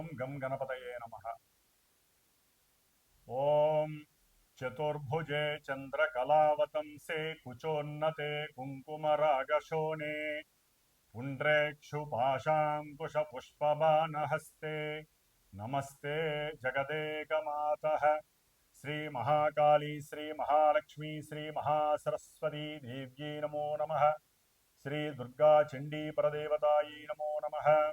ओम गम गणपतये नमः। ओम चतुर्भुजे चन्द्रकलावतंसे कुचोन्नते कुङ्कुमरागशोणे पुण्ड्रेक्षुपाशाङ्कुशपुष्पबाणहस्ते नमस्ते जगदेकमातः। श्रीमहाकाली श्रीमहालक्ष्मी श्रीमहासरस्वती देव्यै नमो नमः। श्रीदुर्गाचण्डीपरदेवतायै नमो नमः।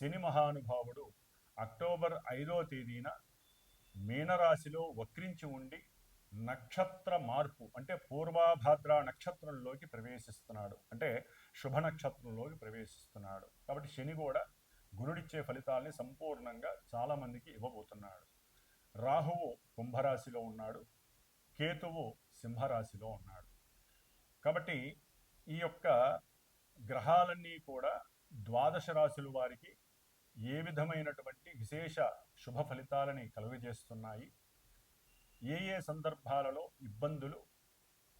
శని మహానుభావుడు అక్టోబర్ ఐదో తేదీన మీనరాశిలో వక్రించి ఉండి నక్షత్ర మార్పు అంటే పూర్వాభాద్ర నక్షత్రంలోకి ప్రవేశిస్తున్నాడు. అంటే శుభ నక్షత్రంలోకి ప్రవేశిస్తున్నాడు. కాబట్టి శని కూడా గురుడిచ్చే ఫలితాల్ని సంపూర్ణంగా చాలామందికి ఇవ్వబోతున్నాడు. రాహువు కుంభరాశిలో ఉన్నాడు. కేతువు సింహరాశిలో ఉన్నాడు. కాబట్టి ఈ యొక్క గ్రహాలన్నీ కూడా ద్వాదశ రాశుల వారికి ఏ విధమైనటువంటి విశేష శుభ ఫలితాలని కలుగజేస్తున్నాయి? ఏ ఏ సందర్భాలలో ఇబ్బందులు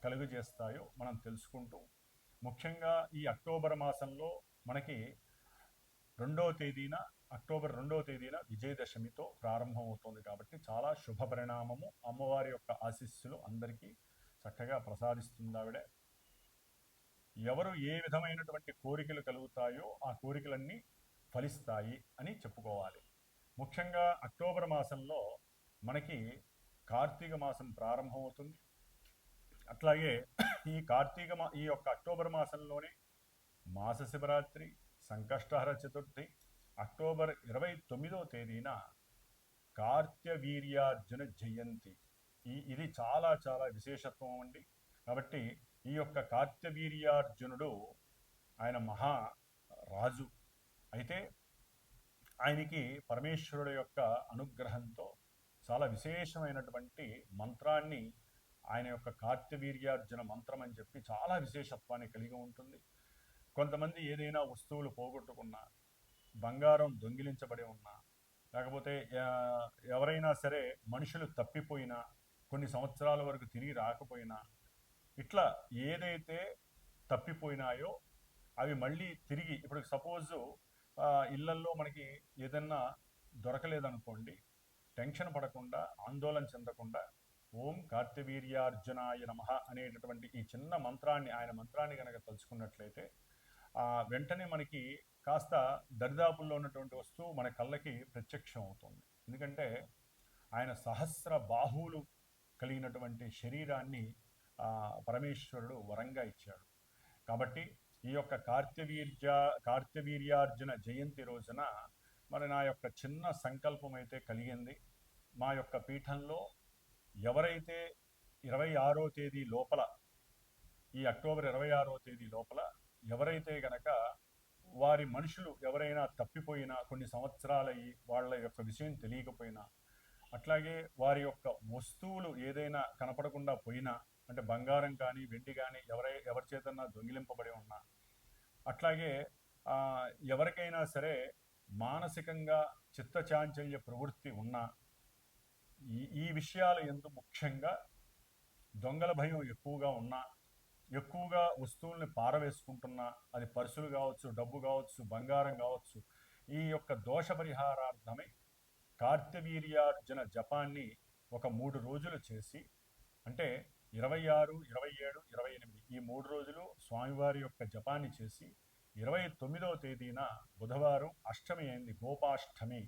కలుగజేస్తాయో మనం తెలుసుకుంటూ ముఖ్యంగా ఈ అక్టోబర్ మాసంలో మనకి రెండవ తేదీన అక్టోబర్ రెండవ తేదీన విజయదశమితో ప్రారంభమవుతుంది కాబట్టి చాలా శుభ పరిణామము అమ్మవారి యొక్క ఆశీస్సులు అందరికీ చక్కగా ప్రసాదిస్తుంది ఆవిడ. ఎవరు ఏ విధమైనటువంటి కోరికలు కలుగుతాయో ఆ కోరికలన్నీ ఫలిస్తాయి అని చెప్పుకోవాలి. ముఖ్యంగా అక్టోబర్ మాసంలో మనకి కార్తీక మాసం ప్రారంభమవుతుంది. అట్లాగే ఈ కార్తీక మా ఈ యొక్క అక్టోబర్ మాసంలోనే మాస శివరాత్రి సంకష్టహర చతుర్థి అక్టోబర్ ఇరవై తొమ్మిదవ తేదీన కార్త్యవీర్యార్జున జయంతి. ఈ ఇది చాలా చాలా విశేషత్వం అండి. కాబట్టి ఈ యొక్క కార్త్యవీర్యార్జునుడు ఆయన మహా రాజు. అయితే ఆయనకి పరమేశ్వరుడు యొక్క అనుగ్రహంతో చాలా విశేషమైనటువంటి మంత్రాన్ని ఆయన యొక్క కార్తవీర్యార్జున మంత్రం అని చెప్పి చాలా విశేషత్వాన్ని కలిగి ఉంటుంది. కొంతమంది ఏదైనా వస్తువులు పోగొట్టుకున్నా బంగారం దొంగిలించబడి ఉన్నా లేకపోతే ఎవరైనా సరే మనుషులు తప్పిపోయినా కొన్ని సంవత్సరాల వరకు తిరిగి రాకపోయినా ఇట్లా ఏదైతే తప్పిపోయినాయో అవి మళ్ళీ తిరిగి ఇప్పుడు సపోజు ఇళ్ళల్లో మనకి ఏదన్నా దొరకలేదనుకోండి టెన్షన్ పడకుండా ఆందోళన చెందకుండా ఓం కార్తవీర్యార్జునాయ నమ అనేటటువంటి ఈ చిన్న మంత్రాన్ని ఆయన మంత్రాన్ని కనుక తలుచుకున్నట్లయితే వెంటనే మనకి కాస్త దరిదాపుల్లో ఉన్నటువంటి వస్తువు మన కళ్ళకి ప్రత్యక్షం అవుతుంది. ఎందుకంటే ఆయన సహస్ర బాహువులు కలిగినటువంటి శరీరాన్ని పరమేశ్వరుడు వరంగా ఇచ్చాడు. కాబట్టి ఈ యొక్క కార్తవీర్య కార్తవీర్యార్జున జయంతి రోజున మరి నా యొక్క చిన్న సంకల్పం అయితే కలిగింది. మా యొక్క పీఠంలో ఎవరైతే ఇరవై ఆరో తేదీ లోపల ఈ అక్టోబర్ ఇరవై ఆరో తేదీ లోపల ఎవరైతే గనక వారి మనుషులు ఎవరైనా తప్పిపోయినా కొన్ని సంవత్సరాలయ్యి వాళ్ళ యొక్క విషయం తెలియకపోయినా అట్లాగే వారి యొక్క వస్తువులు ఏదైనా కనపడకుండా పోయినా అంటే బంగారం కానీ వెండి కానీ ఎవరై ఎవరి చేతన్నా దొంగిలింపబడి ఉన్నా అట్లాగే ఎవరికైనా సరే మానసికంగా చిత్తచాంచల్య ప్రవృత్తి ఉన్న ఈ ఈ విషయాలు ఎందు ముఖ్యంగా దొంగల భయం ఎక్కువగా ఉన్నా ఎక్కువగా వస్తువుల్ని పారవేసుకుంటున్నా అది పర్సులు కావచ్చు డబ్బు కావచ్చు బంగారం కావచ్చు ఈ యొక్క దోష పరిహారార్థమై కార్తవీర్యార్జున జపాన్ని ఒక మూడు రోజులు చేసి అంటే ఇరవై ఆరు ఇరవై ఏడు ఇరవై ఎనిమిది ఈ మూడు రోజులు స్వామివారి యొక్క జపాన్ని చేసి ఇరవై తొమ్మిదవ తేదీన బుధవారం అష్టమి అయింది గోపాష్టమి.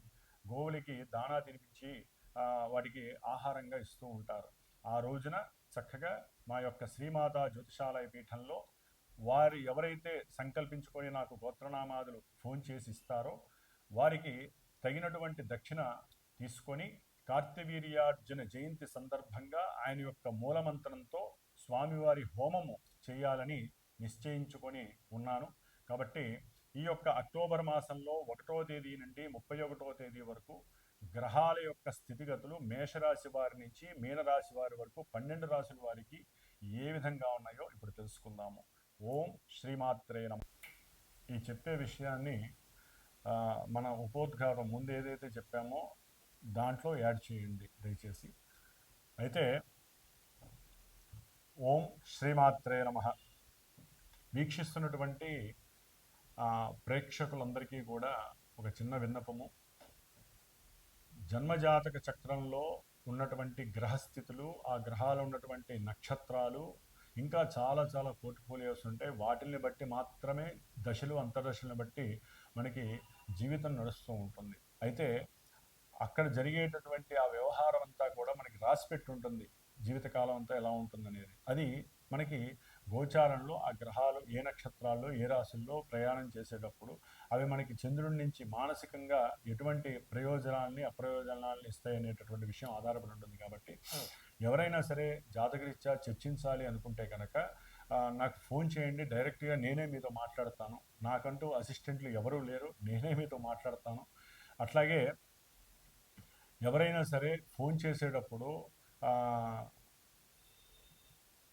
గోవులకి దానా తినిపించి వాటికి ఆహారంగా ఇస్తూ ఉంటారు. ఆ రోజున చక్కగా మా యొక్క శ్రీమాతా జ్యోతిషాలయ పీఠంలో వారు ఎవరైతే సంకల్పించుకొని నాకు గోత్రనామాదులు ఫోన్ చేసి ఇస్తారో వారికి తగినటువంటి దక్షిణ తీసుకొని కార్తవీర్యార్జున జయంతి సందర్భంగా ఆయన యొక్క మూలమంత్రంతో స్వామివారి హోమము చేయాలని నిశ్చయించుకొని ఉన్నాను. కాబట్టి ఈ యొక్క అక్టోబర్ మాసంలో ఒకటో తేదీ నుండి ముప్పై ఒకటో తేదీ వరకు గ్రహాల యొక్క స్థితిగతులు మేషరాశి వారి నుంచి మీనరాశి వారి వరకు పన్నెండు రాశుల వారికి ఏ విధంగా ఉన్నాయో ఇప్పుడు తెలుసుకుందాము. ఓం శ్రీమాత్రే నమ. ఈ చెప్పే విషయాన్ని మన ఉపోద్ఘాతం ముందు ఏదైతే చెప్పామో దాంట్లో యాడ్ చేయండి దయచేసి. అయితే ఓం శ్రీమాత్రే నమ. వీక్షిస్తున్నటువంటి ప్రేక్షకులందరికీ కూడా ఒక చిన్న విన్నపము. జన్మజాతక చక్రంలో ఉన్నటువంటి గ్రహస్థితులు ఆ గ్రహాలు ఉన్నటువంటి నక్షత్రాలు ఇంకా చాలా చాలా పోర్ట్ఫోలియోస్ ఉంటాయి వాటిని బట్టి మాత్రమే దశలు అంతర్దశలను బట్టి మనకి జీవితం నడుస్తూ ఉంటుంది. అయితే అక్కడ జరిగేటటువంటి ఆ వ్యవహారం అంతా కూడా మనకి రాసిపెట్టి ఉంటుంది జీవితకాలం అంతా ఎలా ఉంటుంది అనేది అది మనకి గోచారంలో ఆ గ్రహాలు ఏ నక్షత్రాల్లో ఏ రాశుల్లో ప్రయాణం చేసేటప్పుడు అవి మనకి చంద్రుడి నుంచి మానసికంగా ఎటువంటి ప్రయోజనాల్ని అప్రయోజనాల్ని ఇస్తాయి అనేటటువంటి విషయం ఆధారపడి ఉంటుంది కాబట్టి ఎవరైనా సరే జాతకరీత్యా చర్చించాలి అనుకుంటే కనుక నాకు ఫోన్ చేయండి డైరెక్ట్గా నేనే మీతో మాట్లాడతాను. నాకంటూ అసిస్టెంట్లు ఎవరూ లేరు నేనే మీతో మాట్లాడతాను. అట్లాగే ఎవరైనా సరే ఫోన్ చేసేటప్పుడు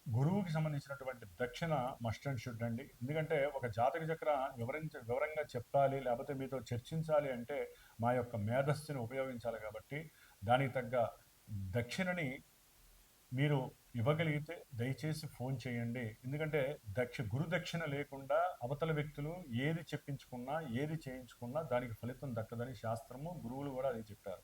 గురువుకి సంబంధించినటువంటి దక్షిణ మస్ట్ అండ్ షుడ్ అండి. ఎందుకంటే ఒక జాతక చక్ర వివరించ వివరంగా చెప్పాలి లేకపోతే మీతో చర్చించాలి అంటే మా యొక్క మేధస్సుని ఉపయోగించాలి కాబట్టి దానికి తగ్గ దక్షిణని మీరు ఇవ్వగలిగితే దయచేసి ఫోన్ చేయండి. ఎందుకంటే దక్ష గురు దక్షిణ లేకుండా అవతల వ్యక్తులు ఏది చెప్పించుకున్నా ఏది చేయించుకున్నా దానికి ఫలితం దక్కదని శాస్త్రము గురువులు కూడా అది చెప్పారు.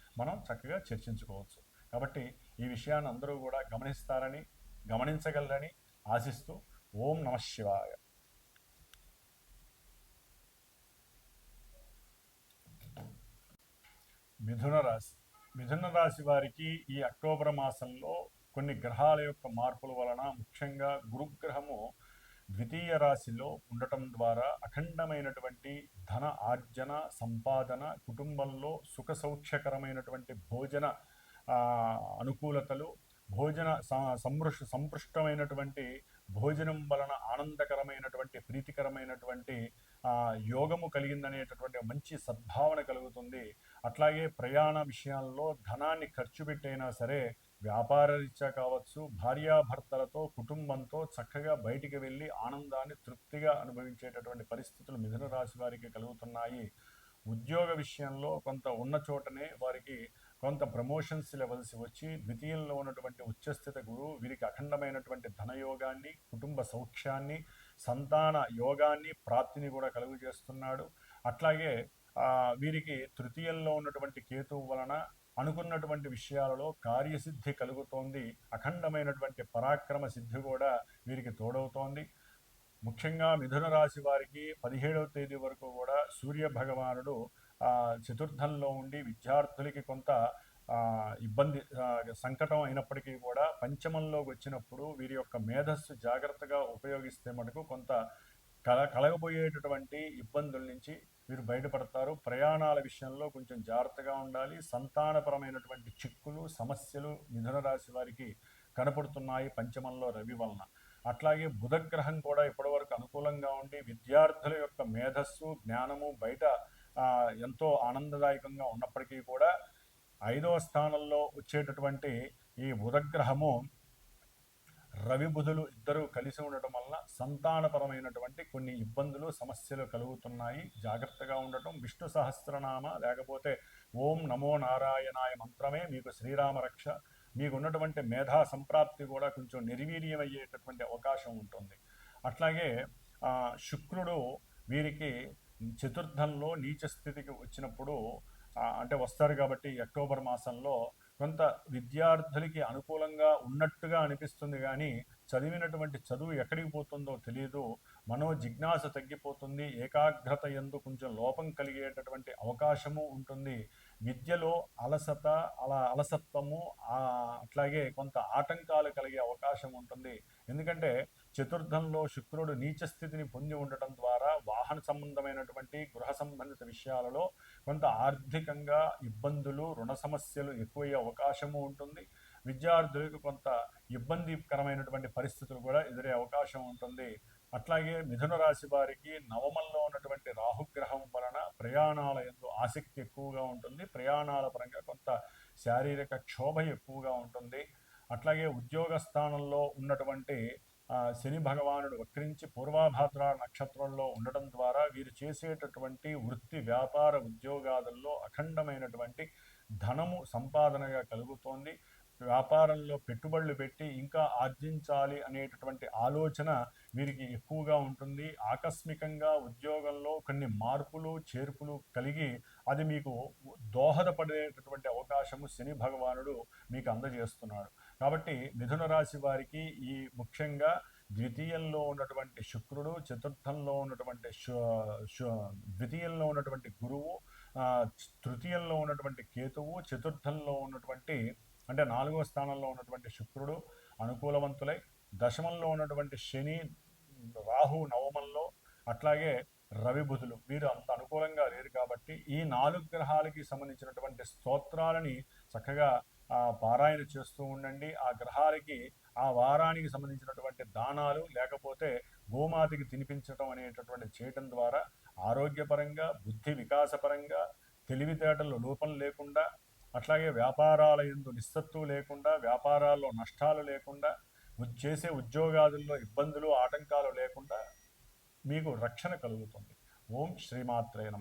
మనం చక్కగా చర్చించుకోవచ్చు. కాబట్టి ఈ విషయాన్ని అందరూ కూడా గమనిస్తారని గమనించగలరని ఆశిస్తూ ఓం నమ శివాయ. మిథున రాశి మిథున రాశి వారికి ఈ అక్టోబర్ మాసంలో కొన్ని గ్రహాల యొక్క మార్పుల వలన ముఖ్యంగా గురుగ్రహము ద్వితీయ రాశిలో ఉండటం ద్వారా అఖండమైనటువంటి ధన ఆర్జన సంపాదన కుటుంబంలో సుఖ సౌఖ్యకరమైనటువంటి భోజన అనుకూలతలు భోజన సంపృష్ సంపృష్టమైనటువంటి భోజనం వలన ఆనందకరమైనటువంటి ప్రీతికరమైనటువంటి యోగము కలిగిందనేటటువంటి మంచి సద్భావన కలుగుతుంది. అట్లాగే ప్రయాణ విషయాల్లో ధనాన్ని ఖర్చు పెట్టైనా సరే వ్యాపార రీత్యా కావచ్చు భార్యాభర్తలతో కుటుంబంతో చక్కగా బయటికి వెళ్ళి ఆనందాన్ని తృప్తిగా అనుభవించేటటువంటి పరిస్థితులు మిథున రాశి వారికి కలుగుతున్నాయి. ఉద్యోగ విషయంలో కొంత ఉన్న చోటనే వారికి కొంత ప్రమోషన్స్ ఇవ్వవలసి వచ్చి ద్వితీయంలో ఉన్నటువంటి ఉచ్చస్థిత గురువు వీరికి అఖండమైనటువంటి ధనయోగాన్ని కుటుంబ సౌఖ్యాన్ని సంతాన యోగాన్ని ప్రాప్తిని కూడా కలుగు చేస్తున్నాడు అట్లాగే వీరికి తృతీయంలో ఉన్నటువంటి కేతువు వలన అనుకున్నటువంటి విషయాలలో కార్యసిద్ధి కలుగుతోంది. అఖండమైనటువంటి పరాక్రమ సిద్ధి కూడా వీరికి తోడవుతోంది. ముఖ్యంగా మిథున రాశి వారికి పదిహేడవ తేదీ వరకు కూడా సూర్య భగవానుడు చతుర్థంలో ఉండి విద్యార్థులకి కొంత ఇబ్బంది సంకటం అయినప్పటికీ కూడా పంచమంలోకి వచ్చినప్పుడు వీరి యొక్క మేధస్సు జాగ్రత్తగా ఉపయోగిస్తే మటుకు కొంత కల కలగబోయేటటువంటి ఇబ్బందుల నుంచి వీరు బయటపడతారు. ప్రయాణాల విషయంలో కొంచెం జాగ్రత్తగా ఉండాలి. సంతానపరమైనటువంటి చిక్కులు సమస్యలు మిథున రాశి వారికి కనపడుతున్నాయి పంచమంలో రవి వలన. అట్లాగే బుధగ్రహం కూడా ఇప్పటివరకు అనుకూలంగా ఉండి విద్యార్థుల యొక్క మేధస్సు జ్ఞానము బయట ఎంతో ఆనందదాయకంగా ఉన్నప్పటికీ కూడా ఐదవ స్థానంలో వచ్చేటటువంటి ఈ బుధగ్రహము రవి బుధులు ఇద్దరూ కలిసి ఉండటం వల్ల సంతానపరమైనటువంటి కొన్ని ఇబ్బందులు సమస్యలు కలుగుతున్నాయి. జాగ్రత్తగా ఉండటం. విష్ణు సహస్రనామ లేకపోతే ఓం నమో నారాయణాయ మంత్రమే మీకు శ్రీరామ రక్ష. మీకు ఉన్నటువంటి మేధా సంప్రాప్తి కూడా కొంచెం నిర్వీర్యమయ్యేటటువంటి అవకాశం ఉంటుంది. అట్లాగే శుక్రుడు వీరికి చతుర్థంలో నీచ స్థితికి వచ్చినప్పుడు అంటే వస్తారు కాబట్టి అక్టోబర్ మాసంలో కొంత విద్యార్థులకి అనుకూలంగా ఉన్నట్టుగా అనిపిస్తుంది కానీ చదివినటువంటి చదువు ఎక్కడికి పోతుందో తెలియదు మనో జిజ్ఞాస తగ్గిపోతుంది. ఏకాగ్రత ఎందు కొంచెం లోపం కలిగేటటువంటి అవకాశము ఉంటుంది. విద్యలో అలసత అలా అలసత్వము అట్లాగే కొంత ఆటంకాలు కలిగే అవకాశం ఉంటుంది. ఎందుకంటే చతుర్థంలో శుక్రుడు నీచ స్థితిని పొంది ఉండటం ద్వారా వాహన సంబంధమైనటువంటి గృహ సంబంధిత విషయాలలో కొంత ఆర్థికంగా ఇబ్బందులు రుణ సమస్యలు ఎక్కువయ్యే అవకాశము ఉంటుంది. విద్యార్థులకు కొంత ఇబ్బందికరమైనటువంటి పరిస్థితులు కూడా ఎదురే అవకాశం ఉంటుంది. అట్లాగే మిథున రాశి వారికి నవమంలో ఉన్నటువంటి రాహుగ్రహం వలన ప్రయాణాల ఎందు ఆసక్తి ఎక్కువగా ఉంటుంది. ప్రయాణాల పరంగా కొంత శారీరక క్షోభ ఎక్కువగా ఉంటుంది. అట్లాగే ఉద్యోగ స్థానంలో ఉన్నటువంటి శని భగవానుడు వక్రించి పూర్వాభాద్ర నక్షత్రంలో ఉండటం ద్వారా వీరు చేసేటటువంటి వృత్తి వ్యాపార ఉద్యోగాదుల్లో అఖండమైనటువంటి ధనము సంపాదనగా కలుగుతోంది. వ్యాపారంలో పెట్టుబడులు పెట్టి ఇంకా ఆర్జించాలి అనేటటువంటి ఆలోచన వీరికి ఎక్కువగా ఉంటుంది. ఆకస్మికంగా ఉద్యోగంలో కొన్ని మార్పులు చేర్పులు కలిగి అది మీకు దోహదపడేటటువంటి అవకాశము శని భగవానుడు మీకు అందజేస్తున్నాడు. కాబట్టి మిథున రాశి వారికి ఈ ముఖ్యంగా ద్వితీయంలో ఉన్నటువంటి శుక్రుడు చతుర్థంలో ఉన్నటువంటి ద్వితీయంలో ఉన్నటువంటి గురువు తృతీయంలో ఉన్నటువంటి కేతువు చతుర్థంలో ఉన్నటువంటి అంటే నాలుగో స్థానంలో ఉన్నటువంటి శుక్రుడు అనుకూలవంతులై దశమంలో ఉన్నటువంటి శని రాహు నవమంలో అట్లాగే రవి బుధులు. వీరు అంత అనుకూలంగా లేరు కాబట్టి ఈ నాలుగు గ్రహాలకి సంబంధించినటువంటి స్తోత్రాలని చక్కగా పారాయణ చేస్తూ ఉండండి. ఆ గ్రహాలకి ఆ వారానికి సంబంధించినటువంటి దానాలు లేకపోతే గోమాతకి తినిపించడం అనేటటువంటి చేయటం ద్వారా ఆరోగ్యపరంగా బుద్ధి వికాసపరంగా తెలివితేటలు లోపం లేకుండా అట్లాగే వ్యాపారాల ఎందు నిస్సత్తువు లేకుండా వ్యాపారాల్లో నష్టాలు లేకుండా చేసే ఉద్యోగాదుల్లో ఇబ్బందులు ఆటంకాలు లేకుండా మీకు రక్షణ కలుగుతుంది. ఓం శ్రీమాత్రే నమ.